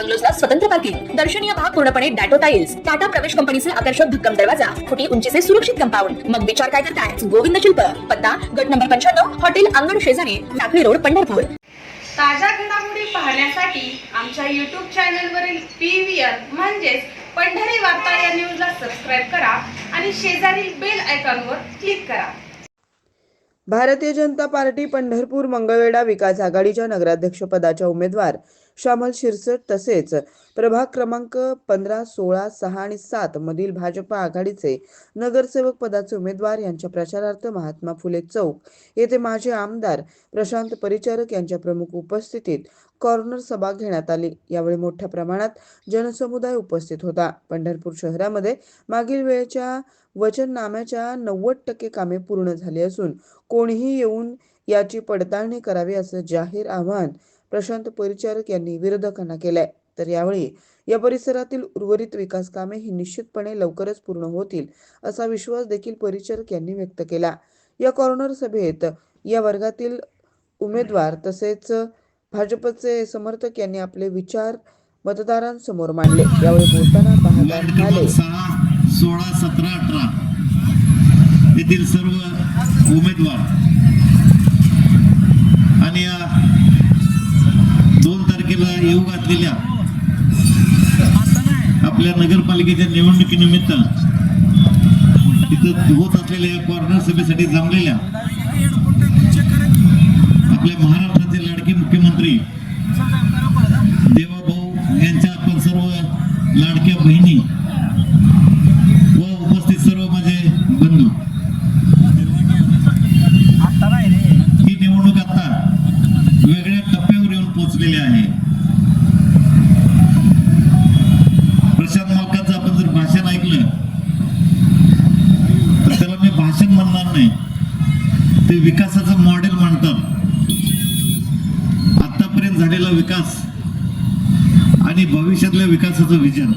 बंगलोजला स्वतंत्र पार्किंग दर्शनीय भाग पूर्णपणे डॅटो टाईल्स टाटा प्रवेश कंपनीचे आकर्षक भक्कम दरवाजा. फुटी उंचीचे सुरक्षित कंपाऊंड. मग विचार काय करताय? गोविंद शिल्प. पत्ता गट नंबर पंच्याण्णव हॉटेल अंगण शेजारी टाकळी रोड पंढरपूर. ताज्या घडामोडी पाहण्यासाठी आमच्या यूट्यूब चॅनलवरील पी व्ही आर म्हणजेच पंढरी वार्ता या न्यूजला सबस्क्राईब करा आणि शेजारील बेल आयकॉनवर क्लिक करा. भारतीय जनता पार्टी पंढरपूर मंगळवेढा विकास आघाडीच्या नगराध्यक्षपदाच्या उमेदवार श्यामल शिरसट तसेच प्रभाग क्रमांक पंधरा सोळा सहा आणि सात मधील भाजपा आघाडीचे नगरसेवक पदाचे उमेदवार यांच्या प्रचारार्थ महात्मा फुले चौक येथे माजी आमदार प्रशांत परिचारक यांच्या प्रमुख उपस्थितीत कॉर्नर सभा घेण्यात आली. यावेळी मोठ्या प्रमाणात जनसमुदाय उपस्थित होता. पंढरपूर शहरामध्ये मागील वेळेच्या वचननाम्याच्या नव्वद टक्के कामे पूर्ण झाली असून कोणीही येऊन याची पडताळणी करावी असं जाहीर आव्हान प्रशांत परिचारक यांनी विरोधकांना केलाय. तर यावेळी या परिसरातील उर्वरित विकास कामे ही निश्चितपणे लवकरच पूर्ण होतील असा विश्वास देखील परिचारक यांनी व्यक्त केला. या कॉर्नर सभेत या वर्गातील उमेदवार तसेच भाजपचे समर्थक यांनी आपले विचार मतदारांसमोर मांडले. यावेळी बोलताना पाहता झाले म्हणाले सोळा सतरा अठरा येथील सर्व उमेदवार आणि या येऊ घातलेल्या. आपल्या नगरपालिकेच्या निवडणुकीनिमित्त तिथं होत असलेल्या या कॉर्नर सभेसाठी जमलेल्या आपल्या महाराष्ट्राचे लाडके मुख्यमंत्री देवाभाऊ यांच्या आपण सर्व लाडक्या बहिणी व उपस्थित सर्व माझे बंधू. ही निवडणूक आता वेगळ्या टप्प्यावर येऊन पोहोचलेली आहे प्रशांत मालकाचं आपण जर भाषण ऐकलं तर त्याला मी भाषण म्हणणार नाही. ते विकासाचं मॉडेल म्हणतात. आतापर्यंत झालेला विकास आणि भविष्यातल्या विकासाचं विजन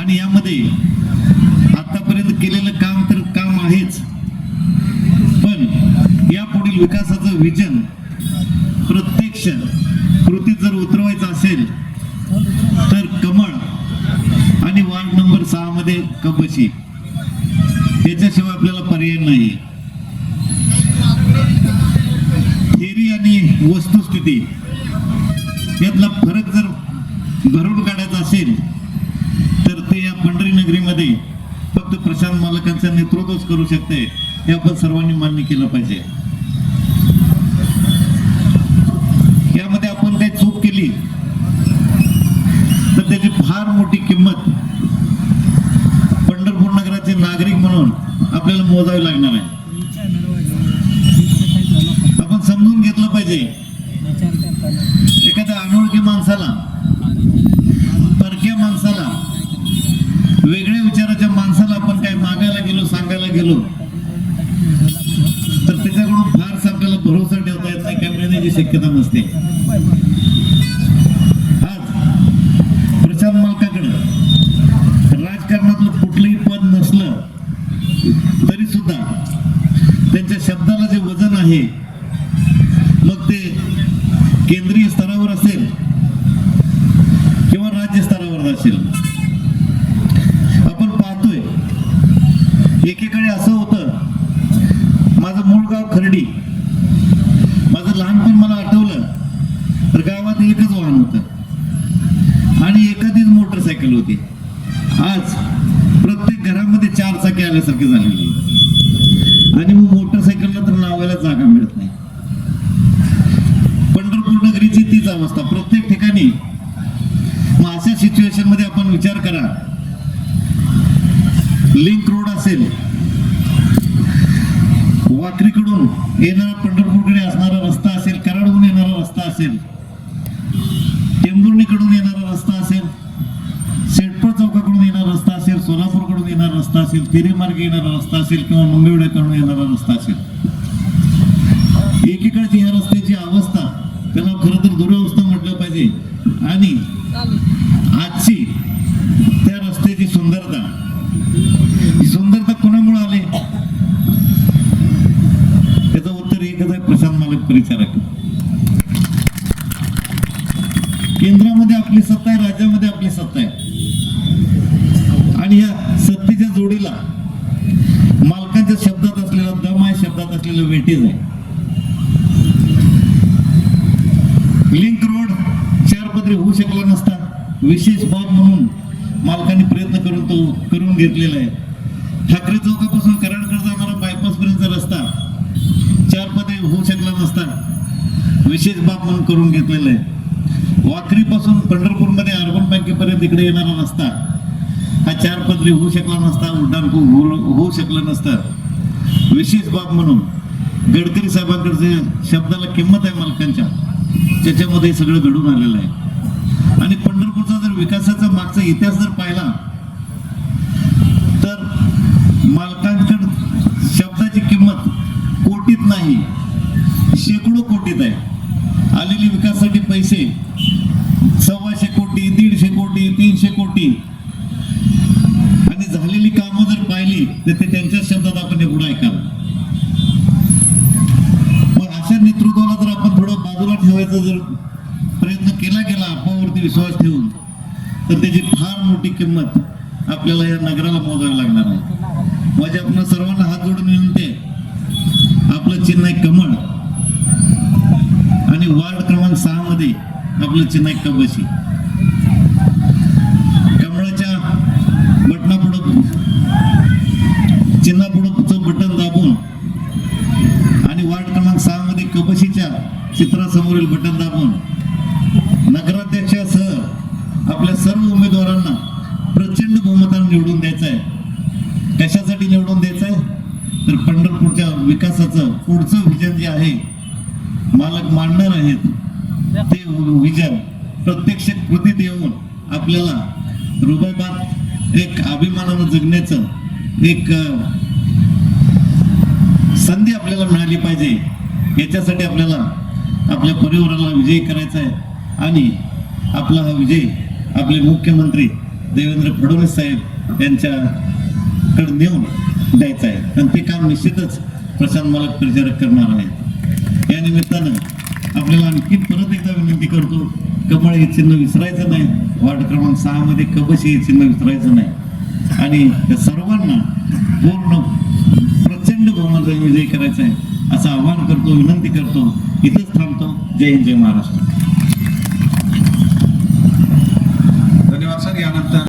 आणि यामध्ये आतापर्यंत केलेलं काम तर काम आहेच. पण या पुढील विकासाचं विजन प्रत्यक्ष कृतीत जर उतरवायचं असेल तर कमळ आणि वार्ड नंबर सहा मध्ये कबशी त्याच्याशिवाय आपल्याला पर्याय नाही. थेरी आणि वस्तुस्थिती. यातला फरक जर भरून काढायचा असेल तर ते या पंढरी नगरीमध्ये फक्त प्रशांत मालकांचं नेतृत्वच करू शकते हे आपण सर्वांनी मान्य केलं पाहिजे. यामध्ये आपण काही चूक केली तर त्याची फार मोठी किंमत नागरिक म्हणून आपल्याला मोजावी लागणार आहे. आपण समजून घेतलं पाहिजे. एखाद्या अनोळखी माणसाला परक्या माणसाला वेगळ्या विचाराच्या माणसाला आपण काय मागायला गेलो सांगायला गेलो तर त्याच्याकडून फारसा आपल्याला भरोसा ठेवता येत नाही काय मिळण्याची शक्यता नसते. आज प्रशांत त्यांच्या शब्दाला जे वजन आहे मग ते केंद्रीय स्तरावर असेल किंवा राज्य स्तरावर असेल. आपण पाहतोय एकीकडे असं होतं माझं मूळ गाव खर्डी. माझं लहानपण मला आठवलं तर गावात एकच वाहन होतं. आणि एखादीच मोटरसायकल होती. आज प्रत्येक घरामध्ये चार चाकी आल्यासारखी झालेली. आणि मग मोटरसायकलला तर लावायला जागा मिळत नाही. पंढरपूर नगरीची तीच अवस्था. प्रत्येक ठिकाणी मग अशा सिच्युएशनमध्ये आपण विचार करा. लिंक रोड असेल. वाकरीकडून येणारा पंढरपूरकडे असणारा रस्ता असेल कराडहून येणारा रस्ता असेल टेंभुर्णीकडून येणारा रस्ता असेल शेटपळ चौकाकडून येणारा रस्ता असेल सोलापूरकडून येणारा रस्ता असेल तिरेमार्गे येणारा रस्ता असेल किंवा मंगळवेढ्याकडून येणारा रस्ता असेल. एकीकडची ह्या रस्त्याची अवस्था त्याला खरं तर दुरवस्था म्हटलं पाहिजे. आणि आजची त्या रस्त्याची सुंदरता ही सुंदरता कोणामुळे आली? त्याचं उत्तर एकच आहे प्रशांत मालक परिचारक. केंद्रामध्ये आपली सत्ता आहे राज्यामध्ये आपली सत्ता आहे. आणि या सत्तेच्या जोडीला मालकांच्या शब्दात असलेला दम आहे शब्दात असलेलं वेटेज आहे. लिंक रोड चार पदरी होऊ शकला नसता. विशेष बाब म्हणून मालकांनी प्रयत्न करून तो करून घेतलेला आहे. ठाकरे चौकापासून कराडकडे जाणारा बायपास पर्यंतचा रस्ता चार पदरी होऊ शकला नसता. विशेष बाब म्हणून करून घेतलेला आहे. वाखरीपासून पंढरपूरमध्ये अर्बन बँकेपर्यंत इकडे येणारा रस्ता हा चार पदरी होऊ शकला नसता उड्डाण होऊ शकलं नसतं. विशेष बाब म्हणून गडकरी साहेबांकडचे शब्दाला किंमत आहे मालकांच्या. त्याच्यामध्ये सगळं घडून आलेलं आहे. आणि पंढरपूरचा जर विकासाचा मागचा इतिहास जर पाहिला तर मालकांकड शब्दाची किंमत कोटीत नाही शेकडो कोटीत आहे. आलेले विकासासाठी पैसे सव्वाशे कोटी दीडशे कोटी तीनशे कोटी तर ते त्यांच्याच शब्दात आपण एवढं ऐकावं मग अशा नेतृत्वाला जर आपण थोडं बाजूला ठेवायचा जर प्रयत्न केला गेला आपोवरती विश्वास ठेवून तर त्याची फार मोठी किंमत आपल्याला या नगराला मोजावी लागणार आहे. माझ्या आपण सर्वांना हात जोडून विनंती आपलं चिन्ह आहे कमळ आणि वार्ड क्रमांक सहा मध्ये आपलं चिन्ह आहे कबशी कबशीच्या चित्रासमोरील बटन दाबून नगराध्यक्षासह आपल्या सर्व उमेदवारांना प्रचंड बहुमतानं निवडून द्यायचं आहे कशासाठी निवडून द्यायचं आहे तर पंढरपूरच्या विकासाचं पुढचं विजन जे आहे मालक मांडणार आहेत ते विजन प्रत्यक्ष कृतीत येऊन आपल्याला रुबाबात एक अभिमानानं जगण्याचं एक संधी आपल्याला मिळाली पाहिजे. याच्यासाठी आपल्याला आपल्या परिवाराला विजयी करायचा आहे. आणि आपला हा विजय आपले मुख्यमंत्री देवेंद्र फडणवीस साहेब यांच्याकडे नेऊन द्यायचं आहे. आणि ते काम निश्चितच प्रशांत मालक परिचारक करणार आहे या निमित्तानं आपल्याला आणखी परत एकदा विनंती करतो कमळ हे चिन्ह विसरायचं नाही. वार्ड क्रमांक सहामध्ये कबशी हे चिन्ह विसरायचं नाही. आणि त्या सर्वांना पूर्ण प्रचंड बहुमताने विजयी करायचा आहे. असं आवाहन करतो विनंती करतो. इथंच थांबतो. जय हिंद जय महाराष्ट्र.